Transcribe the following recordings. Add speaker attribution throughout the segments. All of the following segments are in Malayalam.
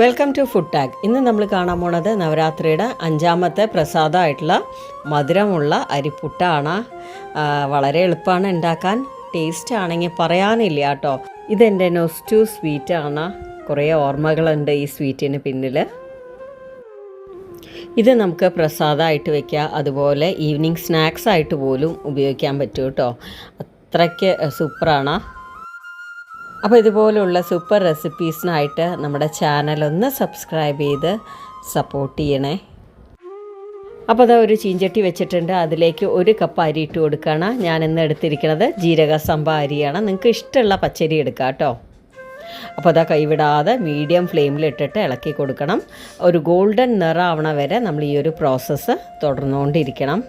Speaker 1: വെൽക്കം ടു ഫുഡ് ടാഗ് ഇന്ന് നമ്മൾ കാണാൻ പോണത് നവരാത്രിയുടെ അഞ്ചാമത്തെ പ്രസാദമായിട്ടുള്ള മധുരമുള്ള അരിപ്പുട്ടാണ്. വളരെ എളുപ്പമാണ് ഉണ്ടാക്കാൻ. ടേസ്റ്റ് ആണെങ്കിൽ പറയാനില്ല കേട്ടോ. ഇതെന്റെ നൊസ്റ്റു സ്വീറ്റാണ് കുറേ ഓർമ്മകളുണ്ട് ഈ സ്വീറ്റിന് പിന്നിൽ ഇത് നമുക്ക് പ്രസാദമായിട്ട് വെക്കുക അതുപോലെ ഈവനിങ് സ്നാക്സ് ആയിട്ട് പോലും ഉപയോഗിക്കാൻ പറ്റും കേട്ടോ. അത്രയ്ക്ക് സൂപ്പറാണ് അപ്പോൾ ഇതുപോലുള്ള സൂപ്പർ റെസിപ്പീസിനായിട്ട് നമ്മുടെ ചാനൽ ഒന്ന് സബ്സ്ക്രൈബ് ചെയ്ത് സപ്പോർട്ട് ചെയ്യണേ. അപ്പോൾ അതാ ഒരു ചീഞ്ചട്ടി വെച്ചിട്ടുണ്ട്. അതിലേക്ക് ഒരു കപ്പ് അരി ഇട്ട് കൊടുക്കുകയാണ് ഞാൻ ഇന്ന് എടുത്തിരിക്കുന്നത് ജീരക സംഭവ അരിയാണ്. നിങ്ങൾക്ക് ഇഷ്ടമുള്ള പച്ചരി എടുക്കാം കേട്ടോ. അപ്പോൾ അതാ കൈവിടാതെ മീഡിയം ഫ്ലെയിമിലിട്ടിട്ട് ഇളക്കി കൊടുക്കണം. ഒരു ഗോൾഡൻ നിറാവണ വരെ നമ്മൾ ഈ ഒരു പ്രോസസ്സ് തുടർന്നുകൊണ്ടിരിക്കണം.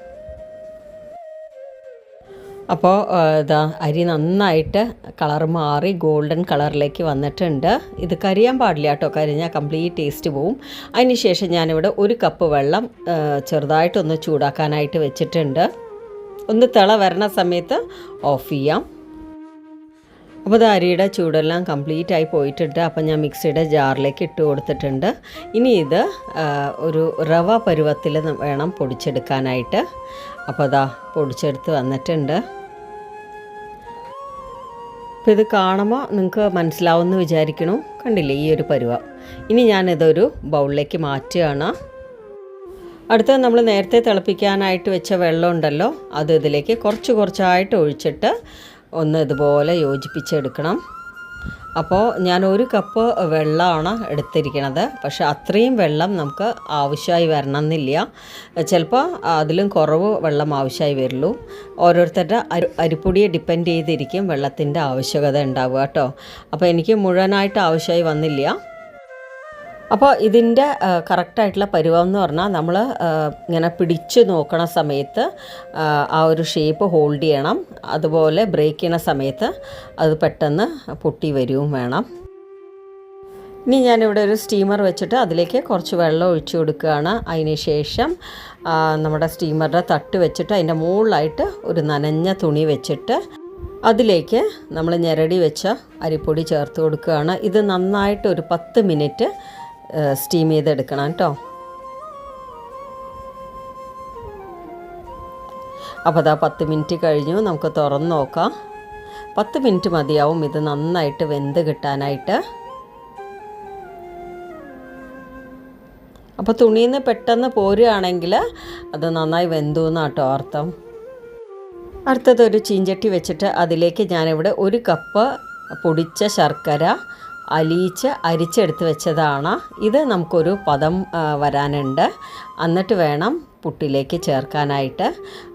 Speaker 1: അപ്പോൾ ഇതാ അരി നന്നായിട്ട് കളർ മാറി ഗോൾഡൻ കളറിലേക്ക് വന്നിട്ടുണ്ട്. ഇത് കരിയാൻ പാടില്ല കേട്ടോ. കരിഞ്ഞാൽ കംപ്ലീറ്റ് ടേസ്റ്റ് പോവും. അതിന് ശേഷം ഞാനിവിടെ ഒരു കപ്പ് വെള്ളം ചെറുതായിട്ടൊന്ന് ചൂടാക്കാനായിട്ട് വെച്ചിട്ടുണ്ട്. ഒന്ന് തിള വരണ സമയത്ത് ഓഫ് ചെയ്യാം. അപ്പോൾ ഇത് അരിയുടെ ചൂടെല്ലാം കംപ്ലീറ്റ് ആയി പോയിട്ടുണ്ട്. അപ്പോൾ ഞാൻ മിക്സിയുടെ ജാറിലേക്ക് ഇട്ട് കൊടുത്തിട്ടുണ്ട്. ഇനി ഇത് ഒരു റവ പരുവത്തിൽ വേണം പൊടിച്ചെടുക്കാനായിട്ട്. അപ്പോൾ അതാ പൊടിച്ചെടുത്ത് വന്നിട്ടുണ്ട്. അപ്പോൾ ഇത് കാണുമ്പോൾ നിങ്ങൾക്ക് മനസ്സിലാവുമെന്ന് വിചാരിക്കണു. കണ്ടില്ലേ ഈ ഒരു പരുവ? ഇനി ഞാനിതൊരു ബൗളിലേക്ക് മാറ്റുകയാണ്. അടുത്തത് നമ്മൾ നേരത്തെ തിളപ്പിക്കാനായിട്ട് വെച്ച വെള്ളം ഉണ്ടല്ലോ അത് ഇതിലേക്ക് കുറച്ച് കുറച്ചായിട്ട് ഒഴിച്ചിട്ട് ഒന്ന് ഇതുപോലെ യോജിപ്പിച്ചെടുക്കണം. അപ്പോൾ ഞാൻ ഒരു കപ്പ് വെള്ളമാണ് എടുത്തിരിക്കണത്. പക്ഷെ അത്രയും വെള്ളം നമുക്ക് ആവശ്യമായി വരണം എന്നില്ല ചിലപ്പോൾ അതിലും കുറവ് വെള്ളം ആവശ്യമായി വരുള്ളൂ. ഓരോരുത്തരുടെ അരി അരിപ്പൊടിയെ ഡിപ്പെൻഡ് ചെയ്തിരിക്കും വെള്ളത്തിന്റെ ആവശ്യകത ഉണ്ടാവുക കേട്ടോ. അപ്പോൾ എനിക്ക് മുഴുവനായിട്ട് ആവശ്യമായി വന്നില്ല. അപ്പോൾ ഇതിന്റെ കറക്റ്റായിട്ടുള്ള പരുവം എന്ന് പറഞ്ഞാൽ നമ്മൾ ഇങ്ങനെ പിടിച്ച് നോക്കണ സമയത്ത് ആ, ഒരു ഷേപ്പ് ഹോൾഡ് ചെയ്യണം. അതുപോലെ ബ്രേക്ക് ചെയ്യണ സമയത്ത് അത് പെട്ടെന്ന് പൊട്ടി വരികയും വേണം. ഇനി ഞാനിവിടെ ഒരു സ്റ്റീമർ വെച്ചിട്ട് അതിലേക്ക് കുറച്ച് വെള്ളം ഒഴിച്ചു കൊടുക്കുകയാണ്. അതിന് ശേഷം നമ്മുടെ സ്റ്റീമറുടെ തട്ട് വെച്ചിട്ട് അതിന്റെ മുകളിലായിട്ട് ഒരു നനഞ്ഞ തുണി വെച്ചിട്ട് അതിലേക്ക് നമ്മൾ ഞെരടി വെച്ച അരിപ്പൊടി ചേർത്ത് കൊടുക്കുകയാണ്. ഇത് നന്നായിട്ട് ഒരു പത്ത് മിനിറ്റ് സ്റ്റീം ചെയ്തെടുക്കണം കേട്ടോ. അപ്പോൾ അതാ പത്ത് മിനിറ്റ് കഴിഞ്ഞു നമുക്ക് തുറന്ന് നോക്കാം. പത്ത് മിനിറ്റ് മതിയാവും ഇത് നന്നായിട്ട് വെന്ത് കിട്ടാനായിട്ട്. അപ്പോൾ തുണിയിൽ നിന്ന് പെട്ടെന്ന് പോരുകയാണെങ്കിൽ അത് നന്നായി വെന്തു എന്നാട്ടോ അർത്ഥം. അടുത്തത് ഒരു ചീഞ്ചട്ടി വെച്ചിട്ട് അതിലേക്ക് ഞാനിവിടെ ഒരു കപ്പ് പൊടിച്ച ശർക്കര അലിയിച്ച് അരിച്ചെടുത്ത് വെച്ചതാണ്. ഇത് നമുക്കൊരു പദം വരാനുണ്ട്. എന്നിട്ട് വേണം പുട്ടിലേക്ക് ചേർക്കാനായിട്ട്.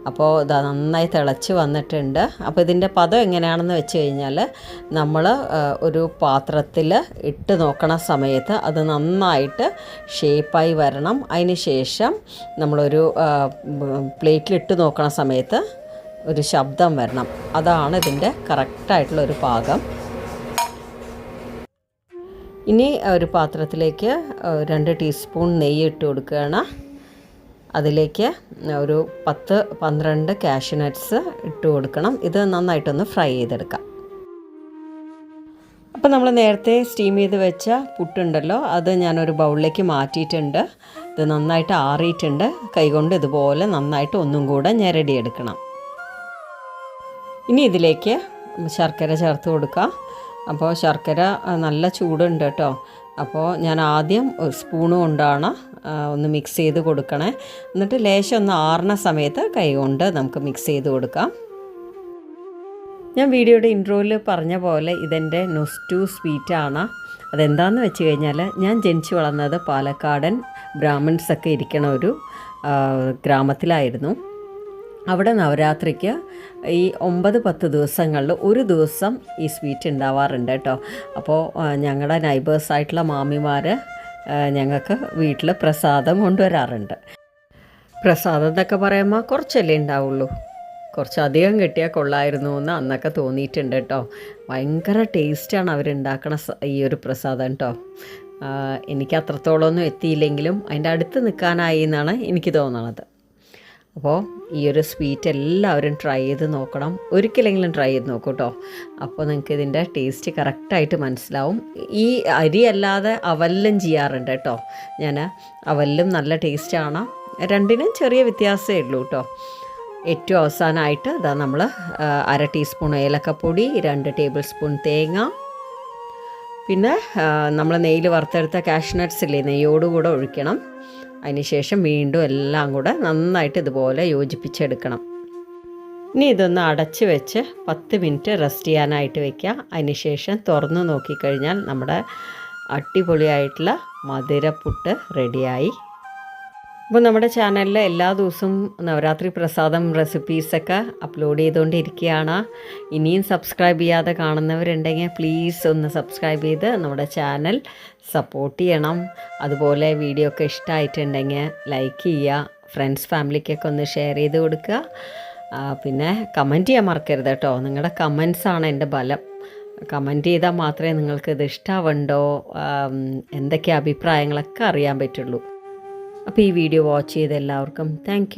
Speaker 1: അപ്പോൾ ഇത് നന്നായി തിളച്ച് വന്നിട്ടുണ്ട്. അപ്പോൾ ഇതിന്റെ പദം എങ്ങനെയാണെന്ന് വെച്ച് കഴിഞ്ഞാൽ നമ്മൾ ഒരു പാത്രത്തിൽ ഇട്ട് നോക്കണ സമയത്ത് അത് നന്നായിട്ട് ഷേപ്പായി വരണം. അതിന് ശേഷം നമ്മളൊരു പ്ലേറ്റിലിട്ട് നോക്കണ സമയത്ത് ഒരു ശബ്ദം വരണം. അതാണ് ഇതിന്റെ കറക്റ്റായിട്ടുള്ള ഒരു പാകം. ഇനി ഒരു പാത്രത്തിലേക്ക് രണ്ട് ടീസ്പൂൺ നെയ്യ് ഇട്ട് കൊടുക്കുകയാണ്. അതിലേക്ക് ഒരു പത്ത് പന്ത്രണ്ട് കാഷ്യൂനട്ട്സ് ഇട്ട് കൊടുക്കണം. ഇത് നന്നായിട്ടൊന്ന് ഫ്രൈ ചെയ്തെടുക്കാം. അപ്പോൾ നമ്മൾ നേരത്തെ സ്റ്റീം ചെയ്ത് വെച്ച പുട്ടുണ്ടല്ലോ അത് ഞാനൊരു ബൗളിലേക്ക് മാറ്റിയിട്ടുണ്ട്. ഇത് നന്നായിട്ട് ആറിയിട്ടുണ്ട്. കൈകൊണ്ട് ഇതുപോലെ നന്നായിട്ട് ഒന്നും കൂടെ ഞെരടിയെടുക്കണം ഇനി ഇതിലേക്ക് ശർക്കര ചേർത്ത് കൊടുക്കാം. അപ്പോൾ ശർക്കര നല്ല ചൂടുണ്ട് കേട്ടോ അപ്പോൾ ഞാൻ ആദ്യം ഒരു സ്പൂണ് കൊണ്ടാണ് ഒന്ന് മിക്സ് ചെയ്ത് കൊടുക്കണേ. എന്നിട്ട് ലേശം ഒന്ന് ആറുന്ന സമയത്ത് കൈ കൊണ്ട് നമുക്ക് മിക്സ് ചെയ്ത് കൊടുക്കാം. ഞാൻ വീഡിയോയുടെ ഇൻട്രോയിൽ പറഞ്ഞ പോലെ ഇതെന്റെ നൊസ്റ്റു സ്വീറ്റാണ് അതെന്താണെന്ന് വെച്ച് കഴിഞ്ഞാൽ ഞാൻ ജനിച്ചു വളർന്നത് പാലക്കാടൻ ബ്രാഹ്മിൺസൊക്കെ ഇരിക്കണ ഒരു ഗ്രാമത്തിലായിരുന്നു. അവിടെ നവരാത്രിക്ക് ഈ ഒമ്പത് പത്ത് ദിവസങ്ങളിൽ ഒരു ദിവസം ഈ സ്വീറ്റ് ഉണ്ടാവാറുണ്ട് കേട്ടോ. അപ്പോൾ ഞങ്ങളുടെ നൈബേഴ്സായിട്ടുള്ള മാമിമാർ ഞങ്ങൾക്ക് വീട്ടിൽ പ്രസാദം കൊണ്ടുവരാറുണ്ട്. പ്രസാദം എന്നൊക്കെ പറയുമ്പോൾ കുറച്ചല്ലേ ഉണ്ടാവുള്ളൂ. കുറച്ചധികം കിട്ടിയാൽ കൊള്ളായിരുന്നു എന്ന് അന്നൊക്കെ തോന്നിയിട്ടുണ്ട് കേട്ടോ. ഭയങ്കര ടേസ്റ്റാണ് അവരുണ്ടാക്കണ ഈ ഒരു പ്രസാദം കേട്ടോ. എനിക്ക് അത്രത്തോളമൊന്നും എത്തിയില്ലെങ്കിലും അതിന്റെ അടുത്ത് നിൽക്കാനായി എന്നാണ് എനിക്ക് തോന്നണത്. അപ്പോൾ ഈ ഒരു സ്വീറ്റ് എല്ലാവരും ട്രൈ ചെയ്ത് നോക്കണം. ഒരിക്കലെങ്കിലും ട്രൈ ചെയ്ത് നോക്കൂ കേട്ടോ അപ്പോൾ നിങ്ങൾക്ക് ഇതിന്റെ ടേസ്റ്റ് കറക്റ്റായിട്ട് മനസ്സിലാവും. ഈ അരി അല്ലാതെ അവലും ചെയ്യാറുണ്ട് കേട്ടോ ഞാൻ അവലും നല്ല ടേസ്റ്റാണ് രണ്ടിനും ചെറിയ വ്യത്യാസമേ ഉള്ളൂ കേട്ടോ ഏറ്റവും അവസാനമായിട്ട് ഇതാ നമ്മൾ അര ടീസ്പൂൺ ഏലക്കപ്പൊടി രണ്ട് ടേബിൾ സ്പൂൺ തേങ്ങ. പിന്നെ നമ്മൾ നെയ്യിൽ വറുത്തെടുത്ത കാഷ്നട്ട്സ് ഇല്ലേ നെയ്യോടുകൂടെ ഒഴിക്കണം. അതിനുശേഷം വീണ്ടും എല്ലാം കൂടെ നന്നായിട്ട് ഇതുപോലെ യോജിപ്പിച്ചെടുക്കണം. ഇനി ഇതൊന്ന് അടച്ച് വെച്ച് പത്ത് മിനിറ്റ് റെസ്റ്റ് ചെയ്യാനായിട്ട് വയ്ക്കുക അതിനുശേഷം തുറന്ന് നോക്കിക്കഴിഞ്ഞാൽ നമ്മുടെ അടിപൊളിയായിട്ടുള്ള മധുരപ്പുട്ട് റെഡിയായി. അപ്പോൾ നമ്മുടെ ചാനലിൽ എല്ലാ ദിവസവും നവരാത്രി പ്രസാദം റെസിപ്പീസൊക്കെ അപ്ലോഡ് ചെയ്തുകൊണ്ടിരിക്കുകയാണ്. ഇനിയും സബ്സ്ക്രൈബ് ചെയ്യാതെ കാണുന്നവരുണ്ടെങ്കിൽ പ്ലീസ് ഒന്ന് സബ്സ്ക്രൈബ് ചെയ്ത് നമ്മുടെ ചാനൽ സപ്പോർട്ട് ചെയ്യണം. അതുപോലെ വീഡിയോ ഒക്കെ ഇഷ്ടമായിട്ടുണ്ടെങ്കിൽ ലൈക്ക് ചെയ്യുക ഫ്രണ്ട്സ് ഫാമിലിക്കൊക്കെ ഒന്ന് ഷെയർ ചെയ്ത് കൊടുക്കുക. പിന്നെ കമന്റ് ചെയ്യാൻ മറക്കരുത് കേട്ടോ. നിങ്ങളുടെ കമൻസാണ് എന്റെ ബലം. കമന്റ് ചെയ്താൽ മാത്രമേ നിങ്ങൾക്ക് ഇത് ഇഷ്ടമുണ്ടോ എന്തൊക്കെ അഭിപ്രായങ്ങളൊക്കെ അറിയാൻ പറ്റുള്ളൂ. അപ്പോൾ ഈ വീഡിയോ വാച്ച് ചെയ്ത എല്ലാവർക്കും താങ്ക്